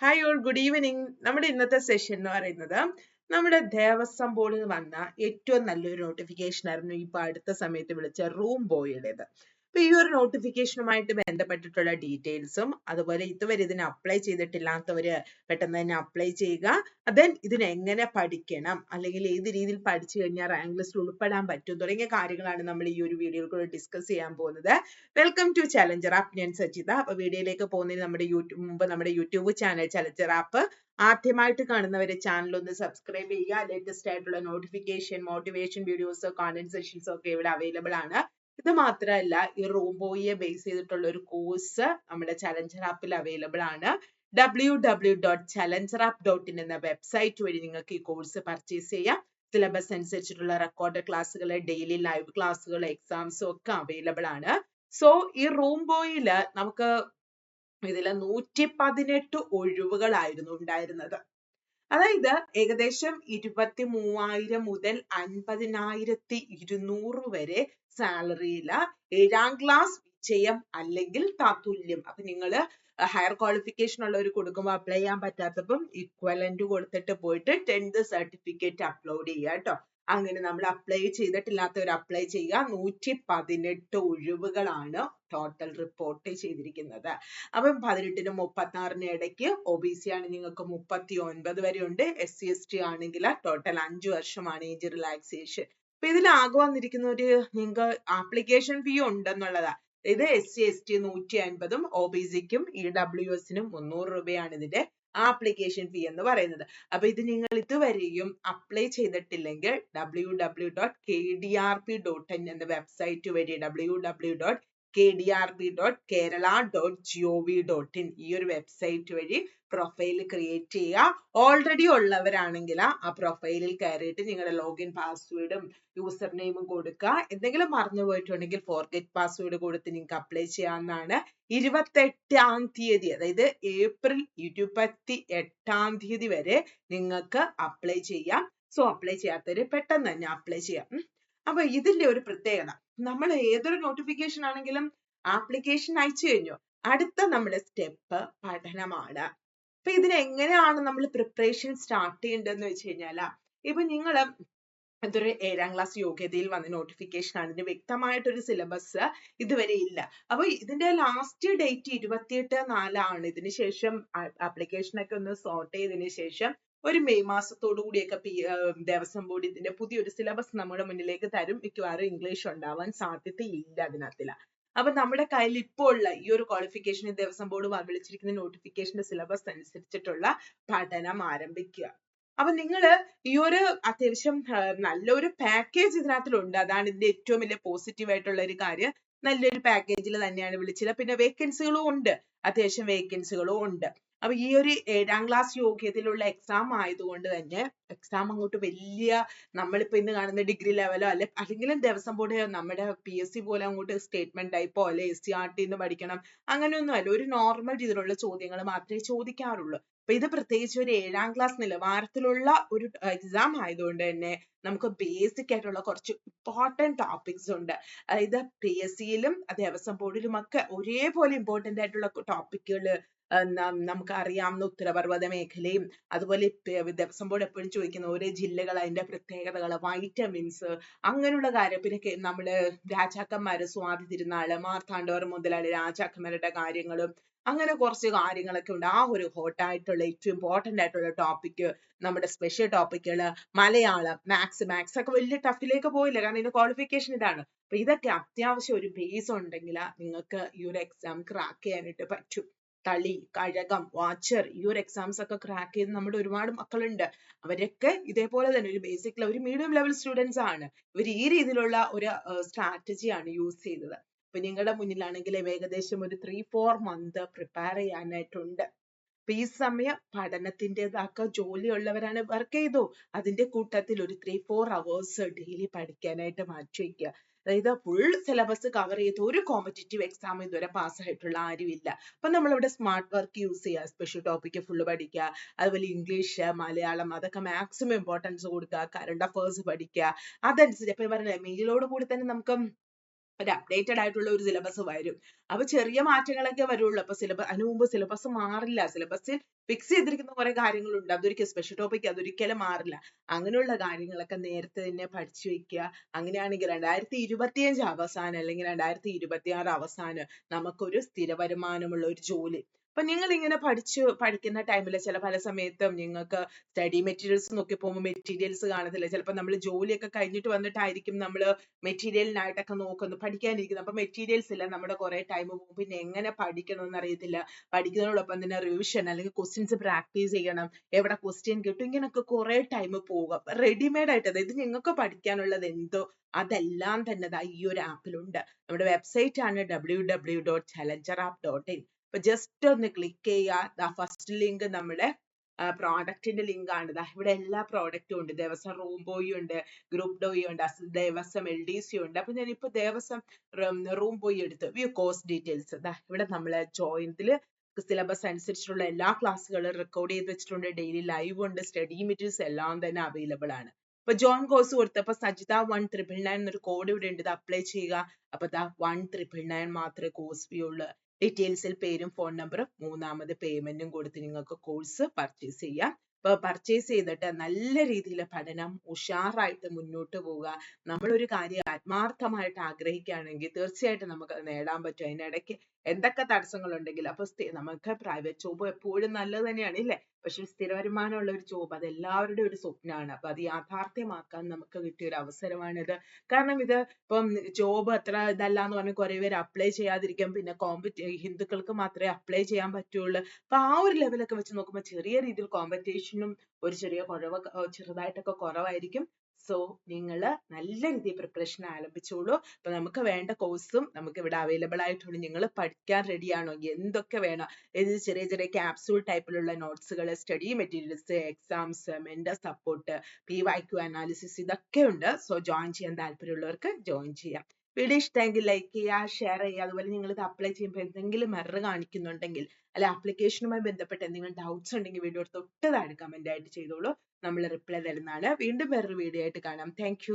Hi all good evening നമ്മുടെ ഇന്നത്തെ session എന്ന് പറയുന്നത് നമ്മുടെ ദേവസ്വം ബോർഡിൽ വന്ന ഏറ്റവും നല്ലൊരു നോട്ടിഫിക്കേഷൻ ആയിരുന്നു ഇപ്പൊ അടുത്ത സമയത്ത് വിളിച്ച റൂം ബോയുടേത് അപ്പൊ ഈ ഒരു നോട്ടിഫിക്കേഷനുമായിട്ട് ബന്ധപ്പെട്ടിട്ടുള്ള ഡീറ്റെയിൽസും അതുപോലെ ഇതുവരെ ഇതിന് അപ്ലൈ ചെയ്തിട്ടില്ലാത്തവര് പെട്ടെന്ന് തന്നെ അപ്ലൈ ചെയ്യുക. ദെൻ ഇതിന് എങ്ങനെ പഠിക്കണം? അല്ലെങ്കിൽ ഏത് രീതിയിൽ പഠിച്ചു കഴിഞ്ഞാൽ റാങ്ക് ലിസ്റ്റിൽ ഉൾപ്പെടാൻ പറ്റും? തുടങ്ങിയ കാര്യങ്ങളാണ് നമ്മൾ ഈ ഒരു വീഡിയോയിൽ കൂടെ ഡിസ്കസ് ചെയ്യാൻ പോകുന്നത്. വെൽക്കം ടു ചലഞ്ചർ ആപ്പ് ഞാൻ സജിത അപ്പൊ വീഡിയോയിലേക്ക് പോകുന്നതിന് നമ്മുടെ യൂട്യൂബ് മുമ്പ് നമ്മുടെ യൂട്യൂബ് ചാനൽ ചലഞ്ചർ ആപ്പ് ആദ്യമായിട്ട് കാണുന്നവരെ ചാനൽ ഒന്ന് സബ്സ്ക്രൈബ് ചെയ്യുക. ലേറ്റസ്റ്റ് ആയിട്ടുള്ള notification motivation videos content sessions ഒക്കെ ഇവിടെ അവൈലബിൾ ആണ്. ഇത് മാത്രമല്ല ഈ റൂംബോയെ ബേസ് ചെയ്തിട്ടുള്ള ഒരു കോഴ്സ് നമ്മുടെ ചലഞ്ചർ ആപ്പിൽ അവൈലബിൾ ആണ്. W W dot Challenger app dot in എന്ന വെബ്സൈറ്റ് വഴി നിങ്ങൾക്ക് ഈ കോഴ്സ് പർച്ചേസ് ചെയ്യാം. സിലബസ് അനുസരിച്ചിട്ടുള്ള റെക്കോർഡ് ക്ലാസ്സുകൾ ഡെയിലി ലൈവ് ക്ലാസ്സുകൾ എക്സാംസും ഒക്കെ അവൈലബിൾ ആണ്. സോ ഈ റൂംബോയിൽ നമുക്ക് ഇതിൽ നൂറ്റി പതിനെട്ട് ഒഴിവുകളായിരുന്നു ഉണ്ടായിരുന്നത്. അതായത് ഏകദേശം ഇരുപത്തി മൂവായിരം മുതൽ അൻപതിനായിരത്തി ഇരുന്നൂറ് വരെ സാലറിയില ഏഴാം ക്ലാസ് വിജയം അല്ലെങ്കിൽ തത്തുല്യം. അപ്പൊ നിങ്ങൾ ഹയർ ക്വാളിഫിക്കേഷൻ ഉള്ളവർ കൊടുക്കുമ്പോൾ അപ്ലൈ ചെയ്യാൻ പറ്റാത്തപ്പം ഇക്വലന്റ് കൊടുത്തിട്ട് പോയിട്ട് ടെൻത്ത് സർട്ടിഫിക്കറ്റ് അപ്ലോഡ് ചെയ്യാട്ടോ അങ്ങനെ നമ്മൾ അപ്ലൈ ചെയ്തിട്ടില്ലാത്തവർ അപ്ലൈ ചെയ്യുക. നൂറ്റി പതിനെട്ട് ഒഴിവുകളാണ് ടോട്ടൽ റിപ്പോർട്ട് ചെയ്തിരിക്കുന്നത്. അപ്പം പതിനെട്ടിനും മുപ്പത്തി ആറിന് ഇടയ്ക്ക് സി ആണ് നിങ്ങൾക്ക് മുപ്പത്തി ഒൻപത് വരെ ഉണ്ട്. എസ് ടി ആണെങ്കിൽ ടോട്ടൽ അഞ്ച് വർഷമാണ് ഏജ് റിലാക്സേഷൻ അപ്പൊ ഇതിൽ വന്നിരിക്കുന്ന ഒരു നിങ്ങൾക്ക് ആപ്ലിക്കേഷൻ ഫീ ഉണ്ടെന്നുള്ളതാ. ഇത് എസ് ടി നൂറ്റി അൻപതും സിക്കും ഇ ഡബ്ല്യു എസിനും മുന്നൂറ് രൂപയാണ് ഇതിന്റെ ആപ്ലിക്കേഷൻ ഫീ എന്ന് പറയുന്നത്. അപ്പൊ ഇത് നിങ്ങൾ ഇതുവരെയും അപ്ലൈ ചെയ്തിട്ടില്ലെങ്കിൽ W W dot K D R P dot എന്ന വെബ്സൈറ്റ് വഴി W W dot K D R P dot Kerala dot G O V dot in ഈ ഒരു വെബ്സൈറ്റ് വഴി പ്രൊഫൈൽ ക്രിയേറ്റ് ചെയ്യുക. ഓൾറെഡി ഉള്ളവരാണെങ്കിൽ ആ പ്രൊഫൈലിൽ കയറിയിട്ട് നിങ്ങളുടെ ലോഗിൻ പാസ്വേഡും യൂസർ നെയിമും കൊടുക്കുക. എന്തെങ്കിലും മറന്നു പോയിട്ടുണ്ടെങ്കിൽ ഫോർഗെറ്റ് പാസ്വേഡ് കൊടുത്ത് നിങ്ങൾക്ക് അപ്ലൈ ചെയ്യാവുന്നതാണ്. ഇരുപത്തെട്ടാം തീയതി അതായത് ഏപ്രിൽ ഇരുപത്തി എട്ടാം തീയതി വരെ നിങ്ങൾക്ക് അപ്ലൈ ചെയ്യാം. സോ അപ്ലൈ ചെയ്യാത്തവര് പെട്ടെന്ന് തന്നെ അപ്ലൈ ചെയ്യാം. അപ്പൊ ഇതിന്റെ ഒരു പ്രത്യേകത. നമ്മൾ ഏതൊരു നോട്ടിഫിക്കേഷൻ ആണെങ്കിലും ആപ്ലിക്കേഷൻ അയച്ചു കഴിഞ്ഞു. അടുത്ത നമ്മുടെ സ്റ്റെപ്പ് പഠനമാണ്. അപ്പൊ ഇതിനെങ്ങനെയാണ് നമ്മൾ പ്രിപ്പറേഷൻ സ്റ്റാർട്ട് ചെയ്യേണ്ടതെന്ന് വെച്ച് കഴിഞ്ഞാൽ ഇപ്പൊ നിങ്ങൾ ഇതൊരു ഏഴാം ക്ലാസ് യോഗ്യതയിൽ വന്ന നോട്ടിഫിക്കേഷൻ ആണ്. ഇതിന് വ്യക്തമായിട്ടൊരു സിലബസ് ഇതുവരെ ഇല്ല. അപ്പൊ ഇതിന്റെ ലാസ്റ്റ് ഡേറ്റ് ഇരുപത്തിയെട്ട് നാലാണ്. ഇതിന് ശേഷം ആപ്ലിക്കേഷൻ ഒക്കെ ഒന്ന് സോർട്ട് ചെയ്തതിന് ശേഷം ഒരു മെയ് മാസത്തോടു കൂടിയൊക്കെ പി ദേവസ്വം ബോർഡ് ഇതിന്റെ പുതിയൊരു സിലബസ് നമ്മുടെ മുന്നിലേക്ക് തരും. മിക്കവാറും ഇംഗ്ലീഷ് ഉണ്ടാവാൻ സാധ്യതയില്ല അതിനകത്തില്ല അപ്പൊ നമ്മുടെ കയ്യിൽ ഇപ്പോൾ ഉള്ള ഈ ഒരു ക്വാളിഫിക്കേഷൻ ദേവസ്വം ബോർഡ് വിളിച്ചിരിക്കുന്ന നോട്ടിഫിക്കേഷന്റെ സിലബസ് അനുസരിച്ചിട്ടുള്ള പഠനം ആരംഭിക്കുക. അപ്പൊ നിങ്ങൾ ഈ ഒരു അത്യാവശ്യം നല്ലൊരു പാക്കേജ് ഇതിനകത്തിലുണ്ട്. അതാണ് ഇതിന്റെ ഏറ്റവും വലിയ പോസിറ്റീവ് ആയിട്ടുള്ള ഒരു കാര്യം. നല്ലൊരു പാക്കേജിൽ തന്നെയാണ് വിളിച്ചത്. പിന്നെ വേക്കൻസികളും ഉണ്ട്. അത്യാവശ്യം വേക്കൻസികളും ഉണ്ട്. അപ്പൊ ഈ ഒരു ഏഴാം ക്ലാസ് യോഗ്യതയിലുള്ള എക്സാം ആയതുകൊണ്ട് തന്നെ എക്സാം അങ്ങോട്ട് വലിയ നമ്മളിപ്പോ ഇന്ന് കാണുന്ന ഡിഗ്രി ലെവലോ അല്ലെ അല്ലെങ്കിലും ദിവസം പോലെ നമ്മുടെ പി എസ് സി പോലെ അങ്ങോട്ട് സ്റ്റേറ്റ്മെന്റ് ടൈപ്പോ അല്ലെ എസ് സി ആർ ടി പഠിക്കണം അങ്ങനെയൊന്നും അല്ല. ഒരു നോർമൽ രീതിയിലുള്ള ചോദ്യങ്ങൾ മാത്രമേ ചോദിക്കാറുള്ളൂ. അപ്പൊ ഇത് പ്രത്യേകിച്ച് ഒരു ഏഴാം ക്ലാസ് നിലവാരത്തിലുള്ള ഒരു എക്സാം ആയതുകൊണ്ട് തന്നെ നമുക്ക് ബേസിക് ആയിട്ടുള്ള കുറച്ച് ഇമ്പോർട്ടന്റ് ടോപ്പിക്സ് ഉണ്ട്. അതായത് പി എസ് സിയിലും ദേവസ്വം ബോർഡിലും ഒക്കെ ഒരേപോലെ ഇമ്പോർട്ടന്റ് ആയിട്ടുള്ള ടോപ്പിക്കുകൾ നമുക്ക് അറിയാവുന്ന ഉത്തരപർവത മേഖലയും അതുപോലെ ദേവസ്വം ബോർഡ് എപ്പോഴും ചോദിക്കുന്ന ഓരോ ജില്ലകൾ അതിന്റെ പ്രത്യേകതകൾ വൈറ്റമിൻസ് അങ്ങനെയുള്ള കാര്യം. പിന്നെ നമ്മൾ രാജാക്കന്മാര് സ്വാതി തിരുനാൾ മാർത്താണ്ഡവർ മുതലാളി രാജാക്കന്മാരുടെ കാര്യങ്ങളും അങ്ങനെ കുറച്ച് കാര്യങ്ങളൊക്കെ ഉണ്ട്. ആ ഒരു ഹോട്ടായിട്ടുള്ള ഏറ്റവും ഇമ്പോർട്ടന്റ് ആയിട്ടുള്ള ടോപ്പിക്ക് നമ്മുടെ സ്പെഷ്യൽ ടോപ്പിക്കുകൾ മലയാളം മാത്സ് മാത്സ് ഒക്കെ വലിയ ടഫിലേക്ക് പോയില്ല. കാരണം ഇതിന്റെ ക്വാളിഫിക്കേഷൻ ഇതാണ്. അപ്പൊ ഇതൊക്കെ അത്യാവശ്യം ഒരു ബേസ് ഉണ്ടെങ്കിൽ നിങ്ങൾക്ക് ഈ ഒരു എക്സാം ക്രാക്ക് ചെയ്യാനായിട്ട് പറ്റും. തളി കഴകം വാച്ചർ ഈ ഒരു എക്സാംസ് ഒക്കെ ക്രാക്ക് ചെയ്ത് നമ്മുടെ ഒരുപാട് മക്കളുണ്ട്. അവരൊക്കെ ഇതേപോലെ തന്നെ ഒരു ബേസിക് ഒരു മീഡിയം ലെവൽ സ്റ്റുഡൻസ് ആണ്. ഇവർ ഈ രീതിയിലുള്ള ഒരു സ്ട്രാറ്റജിയാണ് യൂസ് ചെയ്തത്. അപ്പൊ നിങ്ങളുടെ മുന്നിലാണെങ്കിൽ ഏകദേശം ഒരു ത്രീ ഫോർ മന്ത് പ്രിപ്പയർ ചെയ്യാനായിട്ടുണ്ട്. അപ്പൊ ഈ സമയം പഠനത്തിന്റെതാക്ക ജോലിയുള്ളവരാണ് വർക്ക് ചെയ്തു. അതിന്റെ കൂട്ടത്തിൽ ഒരു ത്രീ ഫോർ അവേഴ്സ് ഡെയിലി പഠിക്കാനായിട്ട് മാറ്റി വയ്ക്കുക അതായത് ഫുൾ സിലബസ് കവർ ചെയ്ത് ഒരു കോമ്പറ്റേറ്റീവ് എക്സാം ഇതുവരെ പാസ് ആയിട്ടുള്ള ആരുമില്ല. അപ്പൊ നമ്മളിവിടെ സ്മാർട്ട് വർക്ക് യൂസ് ചെയ്യുക സ്പെഷ്യൽ ടോപ്പിക്ക് ഫുള്ള് പഠിക്കുക അതുപോലെ ഇംഗ്ലീഷ് മലയാളം അതൊക്കെ മാക്സിമം ഇമ്പോർട്ടൻസ് കൊടുക്കുക കറണ്ട് അഫേഴ്സ് പഠിക്കുക. അതനുസരിച്ച് ഇപ്പൊ പറഞ്ഞില്ലേ മെയിലോട് കൂടി തന്നെ നമുക്ക് ഒരു അപ്ഡേറ്റഡ് ആയിട്ടുള്ള ഒരു സിലബസ് വരും. അപ്പൊ ചെറിയ മാറ്റങ്ങളൊക്കെ വരുള്ളൂ. അപ്പൊ സിലബസ് അതിനു മുമ്പ് സിലബസ് മാറില്ല. സിലബസിൽ ഫിക്സ് ചെയ്തിരിക്കുന്ന കുറെ കാര്യങ്ങളുണ്ട്. അതൊരിക്കലും സ്പെഷ്യൽ ടോപ്പിക് അതൊരിക്കലും മാറില്ല. അങ്ങനെയുള്ള കാര്യങ്ങളൊക്കെ നേരത്തെ തന്നെ പഠിച്ചു വെക്കുക. അങ്ങനെയാണെങ്കിൽ രണ്ടായിരത്തി ഇരുപത്തിയഞ്ച് അവസാനം അല്ലെങ്കിൽ രണ്ടായിരത്തി ഇരുപത്തി ആറ് അവസാനം നമുക്കൊരു സ്ഥിര വരുമാനമുള്ള ഒരു ജോലി. അപ്പൊ നിങ്ങൾ ഇങ്ങനെ പഠിച്ചു പഠിക്കുന്ന ടൈമിൽ ചില പല സമയത്തും നിങ്ങൾക്ക് സ്റ്റഡി മെറ്റീരിയൽസ് നോക്കി പോകുമ്പോൾ മെറ്റീരിയൽസ് കാണത്തില്ല. ചിലപ്പോൾ നമ്മൾ ജോലിയൊക്കെ കഴിഞ്ഞിട്ട് വന്നിട്ടായിരിക്കും നമ്മൾ മെറ്റീരിയലിനായിട്ടൊക്കെ നോക്കുന്നത് പഠിക്കാനിരിക്കുന്നത്. അപ്പൊ മെറ്റീരിയൽസ് ഇല്ല നമ്മുടെ കുറെ ടൈം പോകും. പിന്നെ എങ്ങനെ പഠിക്കണമെന്ന് അറിയത്തില്ല. പഠിക്കുന്നതിനോടൊപ്പം തന്നെ റിവിഷൻ അല്ലെങ്കിൽ ക്വസ്റ്റ്യൻസ് പ്രാക്ടീസ് ചെയ്യണം. എവിടെ ക്വസ്റ്റ്യൻ കിട്ടും. ഇങ്ങനെയൊക്കെ കുറെ ടൈം പോകും. റെഡിമെയ്ഡ് ആയിട്ട് അതായത് നിങ്ങൾക്ക് പഠിക്കാനുള്ളത് എന്തോ അതെല്ലാം തന്നെ ഈ ഒരു ആപ്പിലുണ്ട് നമ്മുടെ വെബ്സൈറ്റ് ആണ് W W dot challenger app dot in അപ്പൊ ജസ്റ്റ് ഒന്ന് ക്ലിക്ക് ചെയ്യുക. ഫസ്റ്റ് ലിങ്ക് നമ്മുടെ പ്രോഡക്റ്റിന്റെ ലിങ്ക് ആണ്. ഇവിടെ എല്ലാ പ്രോഡക്റ്റും ഉണ്ട്. ദേവസ്വം റൂംബോയി ഉണ്ട് ഗ്രൂപ്പ് ഡോയി ഉണ്ട് ദേവസ്വം എൽ ഡി സി ഉണ്ട്. അപ്പൊ ഞാൻ ഇപ്പൊ ദേവസ്വം റൂം ബോയി എടുത്തു. വ്യൂ കോഴ്സ് ഡീറ്റെയിൽസ് ഇവിടെ നമ്മളെ ജോയിന്റിൽ സിലബസ് അനുസരിച്ചുള്ള എല്ലാ ക്ലാസ്സുകളും റെക്കോർഡ് ചെയ്ത് വെച്ചിട്ടുണ്ട്. ഡെയിലി ലൈവ് ഉണ്ട് സ്റ്റഡി മെറ്റീരിയൽസ് എല്ലാം തന്നെ അവൈലബിൾ ആണ്. ഇപ്പൊ ജോയിൻ കോഴ്സ് കൊടുത്തപ്പോ സജിത വൺ ട്രിപ്പിൾ നയൻ എന്നൊരു കോഡ് ഇവിടെ ഉണ്ട്. ഇത് അപ്ലൈ ചെയ്യുക. അപ്പൊ ദാ വൺ ട്രിപ്പിൾ നയൻ മാത്രമേ കോഴ്സ് ഫീ ഉള്ളൂ. ഡീറ്റെയിൽസിൽ പേരും ഫോൺ നമ്പറും മൂന്നാമത് പേയ്മെന്റും കൊടുത്ത് നിങ്ങൾക്ക് കോഴ്സ് പർച്ചേസ് ചെയ്യാം. അപ്പൊ പർച്ചേസ് ചെയ്തിട്ട് നല്ല രീതിയിൽ പഠനം ഉഷാറായിട്ട് മുന്നോട്ട് പോവുക. നമ്മളൊരു കാര്യം ആത്മാർത്ഥമായിട്ട് ആഗ്രഹിക്കുകയാണെങ്കിൽ തീർച്ചയായിട്ടും നമുക്ക് അത് നേടാൻ പറ്റും. അതിനിടയ്ക്ക് എന്തൊക്കെ തടസ്സങ്ങളുണ്ടെങ്കിലും അപ്പൊ സ്ഥി- നമുക്ക് പ്രൈവറ്റ് ജോബ് എപ്പോഴും നല്ലത് തന്നെയാണ് ഇല്ലേ? പക്ഷെ സ്ഥിര വരുമാനമുള്ള ഒരു ജോബ് അത് എല്ലാവരുടെയും ഒരു സ്വപ്നമാണ് അപ്പൊ അത് യാഥാർത്ഥ്യമാക്കാൻ നമുക്ക് കിട്ടിയ ഒരു അവസരമാണിത്. കാരണം ഇത് ഇപ്പം ജോബ് അത്ര ഇതല്ലാന്ന് പറഞ്ഞ് കുറെ പേര് അപ്ലൈ ചെയ്യാതിരിക്കാം പിന്നെ കോമ്പറ്റി ഹിന്ദുക്കൾക്ക് മാത്രമേ അപ്ലൈ ചെയ്യാൻ പറ്റുള്ളൂ. അപ്പൊ ആ ഒരു ലെവലൊക്കെ വെച്ച് നോക്കുമ്പോൾ ചെറിയ രീതിയിൽ കോമ്പറ്റീഷനും ഒരു ചെറിയ കുറവ് ചെറുതായിട്ടൊക്കെ കുറവായിരിക്കും. സോ നിങ്ങൾ നല്ല രീതിയിൽ പ്രിപ്പറേഷൻ ആരംഭിച്ചോളൂ. അപ്പൊ നമുക്ക് വേണ്ട കോഴ്സും നമുക്ക് ഇവിടെ അവൈലബിൾ ആയിട്ടുണ്ട് നിങ്ങൾ പഠിക്കാൻ റെഡി ആണോ? എന്തൊക്കെ വേണം? ഇത് ചെറിയ ചെറിയ ക്യാപ്സൂൾ ടൈപ്പിലുള്ള നോട്ട്സുകൾ study materials exams mentor support P Y Q analysis ഇതൊക്കെ ഉണ്ട്. സോ ജോയിൻ ചെയ്യാൻ താല്പര്യമുള്ളവർക്ക് ജോയിൻ ചെയ്യാം. വീഡിയോ ഇഷ്ടമെങ്കിൽ ലൈക്ക് ചെയ്യുക ഷെയർ ചെയ്യുക അതുപോലെ നിങ്ങൾ ഇത് അപ്ലൈ ചെയ്യുമ്പോൾ എന്തെങ്കിലും എറർ കാണിക്കുന്നുണ്ടെങ്കിൽ അല്ലെ ആപ്ലിക്കേഷനുമായി ബന്ധപ്പെട്ട് എന്തെങ്കിലും ഡൗട്ട്സ് ഉണ്ടെങ്കിൽ വീഡിയോ തൊട്ട് താഴെ കമന്റ് ആയിട്ട് ചെയ്തോളൂ. നമ്മൾ റിപ്ലൈ തരുന്നതാണ്. വീണ്ടും വേറൊരു വീഡിയോ ആയിട്ട് കാണാം. താങ്ക്